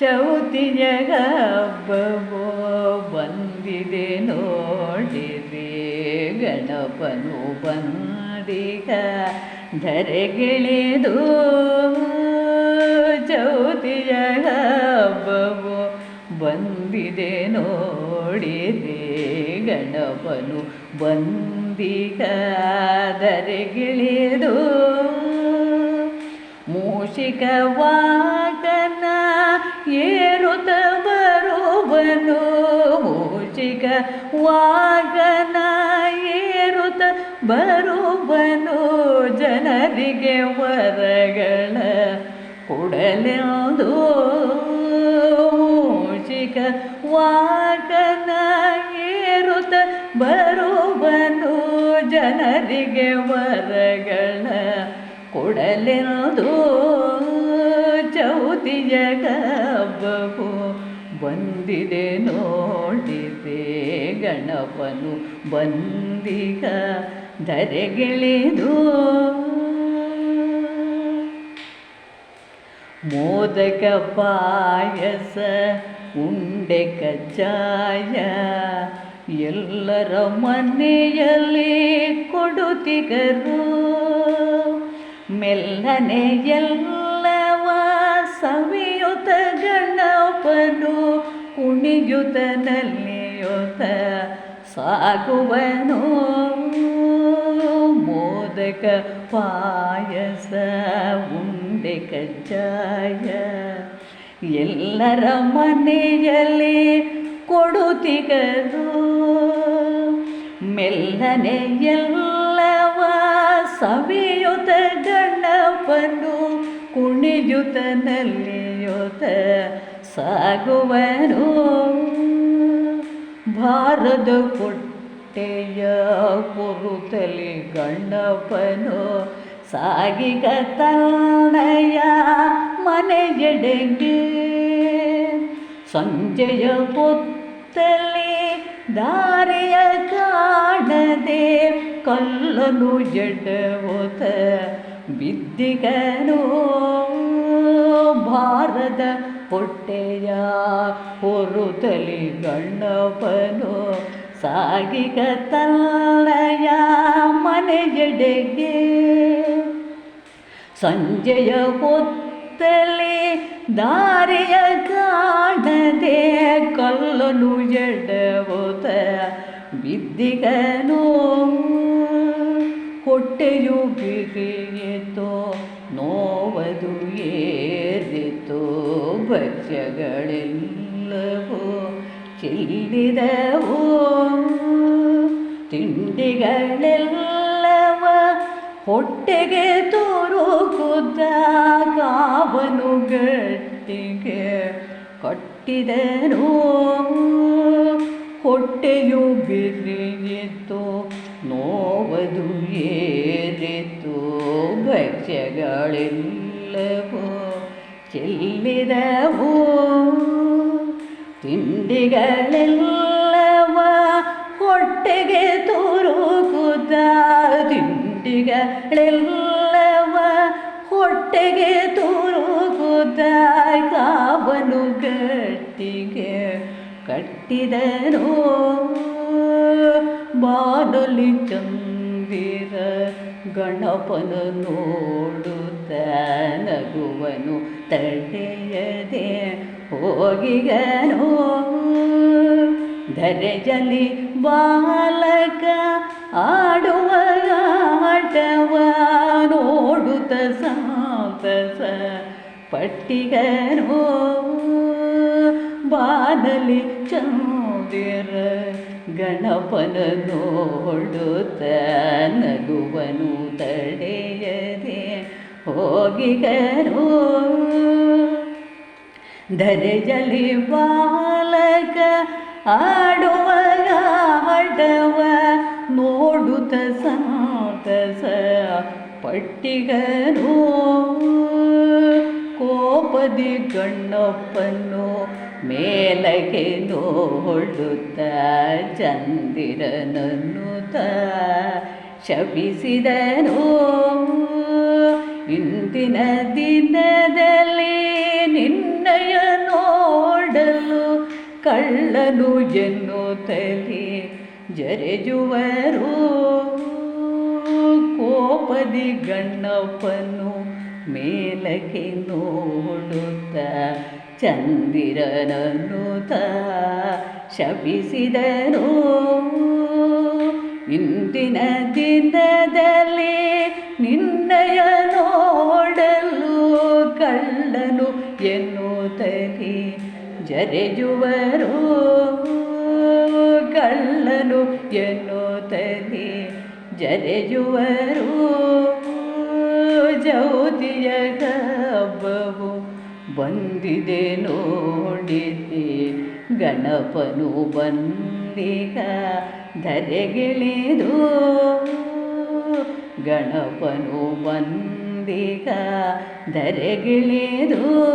ಚೌತಿಯ ಹಬ್ಬವೋ ಬಂದಿದೆ ನೋಡಿರಿ. ಗಣಪನು ಬಂದಿಗ ಧರೆಗಿಳಿದು ಚೌತಿಯ ಹಬ್ಬವೋ ಬಂದಿದೆ ನೋಡಿರಿ. ಗಣಪನು ಬಂದಿಗ ಧರೆಗಿಳಿದು ಮೂಷಿಕವಾ ಏರುತ್ತ ಬರುವನು ಮೂಷಿಕ ವಾಗನ ಏರುತ ಬರುವನು ಜನರಿಗೆ ವರಗಳ ಕೊಡಲೆಂದು ಮೂಷಿಕ ವಾಗನ ಏರುತ ಬರುವನು ಜನರಿಗೆ ವರಗಳ ಕೊಡಲೆಂದು ಚೌತಿಯ ಹಬ್ಬವು ಬಂದಿದೆ ನೋಡಿದೆ ಗಣಪನು, ಬಂದಿಗ ಧರೆಗಿಳಿದು. ಮೋದಕ ಪಾಯಸ, ಉಂಡೆ ಕಜ್ಜಾಯ, ಎಲ್ಲರ ಮನೆಯಲ್ಲಿ ಕೊಡುತ್ತಿಗರು. ಮೆಲ್ಲನೆ ಎಲ್ಲವ ಸವಿಯುತ ಗಣಪನು ಕುಣಿಯುತನಲ್ಲಿಯುತ ಸಾಗುವನು. ಮೋದಕ ಪಾಯಸ, ಉಂಡೆ ಕಜ್ಜಾಯ, ಎಲ್ಲರ ಮನೆಯಲ್ಲಿ ಕೊಡುತ್ತಿಗದು ಮೆಲ್ಲನೆ ಎಲ್ಲವ ಸವಿಯುತ ಗಣಪನು ಕುಣಿಯುತ ನಲಿಯುತ ಸಾಗುವನು. ಭಾರದ ಪೊಟ್ಟೆಯ ಕುರುತಲಿ ಗಣ್ಣಪ್ಪನು ಸಾಗಿಗ ತನ್ನಯ ಮನೆಯಡೆಗೆ ಸಂಜೆಯ ಪುತ್ತಲಿ ದಾರಿಯ ಕಾಣದೆ ಕಲ್ಲನು ಎಡವೋತ ಬಿದ್ದಿಗನು ಭಾರದ ಹೊಟ್ಟೆಯ ಹೊರುತಲಿ ಗಣ್ಣಪನು ಸಾಗಿಗ ತಲ್ಲಯ ಮನೆಯಡೆಗೆ. ಸಂಜೆಯ ಹೊತ್ತಲಿ ದಾರಿಯ ಕಾಣದೆ ಕಲ್ಲನು ಎಡವೋತ ಬಿದ್ದಿಗನು ಹೊಟ್ಟೆಯು ಬಿರಿಯಿತು ನೋವದು ಏರಿತು ಭಕ್ಷ್ಯಗಳೆಲ್ಲವೂ ಚೆಲ್ಲಿದವು. ತಿಂಡಿಗಳೆಲ್ಲವ ಹೊಟ್ಟೆಗೆ ಕಾವನು ಗಟ್ಟಿಗೆ ಕಟ್ಟಿದನು. ಹೊಟ್ಟೆಯು ಬಿರಿಯಿತು ನೋವದು ಏರಿತು ಭಕ್ಷ್ಯಗಳೆಲ್ಲವೋ ಚೆಲ್ಲಿದವು? ತಿಂಡಿಗಳೆಲ್ಲವ ಹೊಟ್ಟೆಗೆ ತುರುಕುತ್ತ ತಿಂಡಿಗಳೆಲ್ಲವ ಹೊಟ್ಟೆಗೆ ತುರುಕುತ್ತ ಕಾವನು ಕಟ್ಟಿಗೆ ಕಟ್ಟಿದನು? ಬಾನಲಿ ಚಂದಿರ ಗಣಪನ ನೋಡುತ್ತ ನಗುವನು ತಡೆಯದೆ ಹೋಗಿಗನು. ಧರೆಜಲಿ ಬಾಲಕ ಆಡುವ ಆಟವ ನೋಡುತ್ತ ಸಾಂತಸ ಪಟ್ಟಿಗನು. ಬಾನಲಿ ಚಂದಿರ ಗಣಪನ ನೋಡುತ್ತ ನಗುವನು ತಡೆಯದೆ ಹೋಗಿಗನು ಧರೆಜಲಿ ಬಾಲಕ ಆಡುವ ಆಡವ ನೋಡುತ್ತ ಸಾತಸ ಪಟ್ಟಿಗನು ಕೋಪದಿ ಗಣ್ಣಪ್ಪನ್ನು ಮೇಲಗೆ ನೋಡುತ್ತ ಚಂದಿರನನ್ನು ತ ಶಪಿಸಿದನು. ಇಂದಿನ ದಿನದಲ್ಲಿ ನಿನ್ನಯ ನೋಡಲು ಕಳ್ಳನು ಎನ್ನುತ್ತಲೇ ಜರೆಜುವರು. ಕೋಪದಿ ಗಣ್ಣಪ್ಪನು ಮೇಲಕ್ಕೆ ನೋಡುತ್ತ ಚಂದಿರನನ್ನು ತ ಶಪಿಸಿದನು. ಇಂದಿನ ದಿನದಲ್ಲಿ ನಿನ್ನಯ ನೋಡಲು ಕಳ್ಳನು ಎನ್ನುತ್ತಲೇ ಜರೆಜುವರು. ಕಳ್ಳನು ಎನ್ನುತ್ತಲೇ ಜರೆಜುವರು. ಜ್ಯೋತಿಯ ಹಬ್ಬವು ಬಂದಿದೆ ನೋಡಿದೆ ಗಣಪನು ಬಂದಿಗ ಧರೆಗಿಳಿದು. ಗಣಪನು ಬಂದಿಗ ಧರೆಗಿಳಿದು.